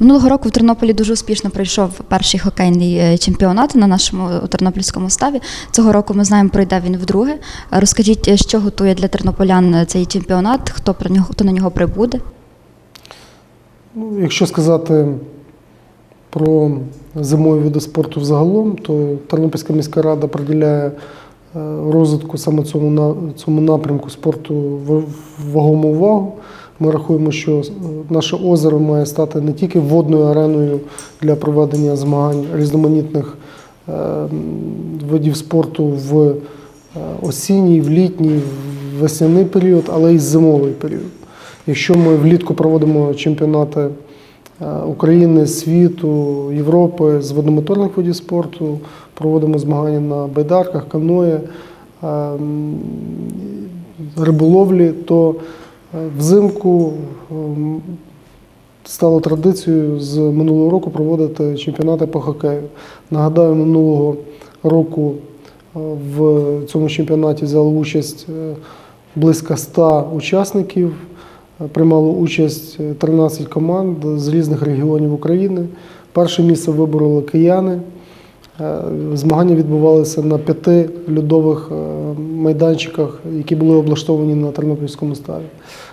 Минулого року в Тернополі дуже успішно пройшов перший хокейний е, чемпіонат на нашому тернопільському ставі. Цього року ми знаємо, пройде він вдруге. Розкажіть, е, що готує для тернополян е, цей чемпіонат, хто про нього хто на нього прибуде? Ну, якщо сказати про зимові види спорту взагалом, то Тернопільська міська рада приділяє розвитку саме цьому, цьому напрямку спорту вагому увагу. Ми рахуємо, що е, наше озеро має стати не тільки водною ареною для проведення змагань різноманітних е, видів спорту в е, осінній, в літній, в весняний період, але й зимовий період. Якщо ми влітку проводимо чемпіонати України, світу, Європи з водномоторних видів спорту, проводимо змагання на байдарках, каное, е, риболовлі, то взимку ем, стало традицією з минулого року проводити чемпіонати по хокею. Нагадаю, минулого року е, в цьому чемпіонаті взяли участь е, близько 100 учасників. Е, Приймало участь е, 13 команд з різних регіонів України. Перше місце вибороли кияни. Е, Змагання відбувалися на п'яти льодових е, майданчиках, які були облаштовані на Тернопільському ставі.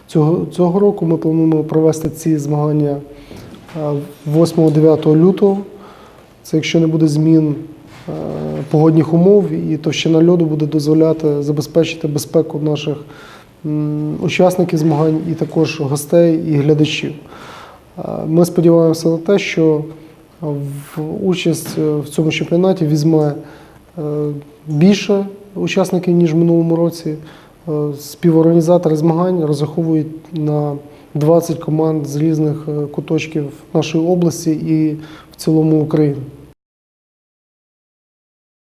Цього, цього року ми плануємо провести ці змагання е, 8-9 лютого. Це якщо не буде змін е, погодних умов і товщина льоду буде дозволяти забезпечити безпеку наших учасників змагань і також гостей і глядачів. Е, Ми сподіваємося на те, що в участь е, в цьому чемпіонаті візьме е, більше учасників, ніж в минулому році. Е, Співорганізатори змагань розраховують на 20 команд з різних е, куточків нашої області і в цілому України.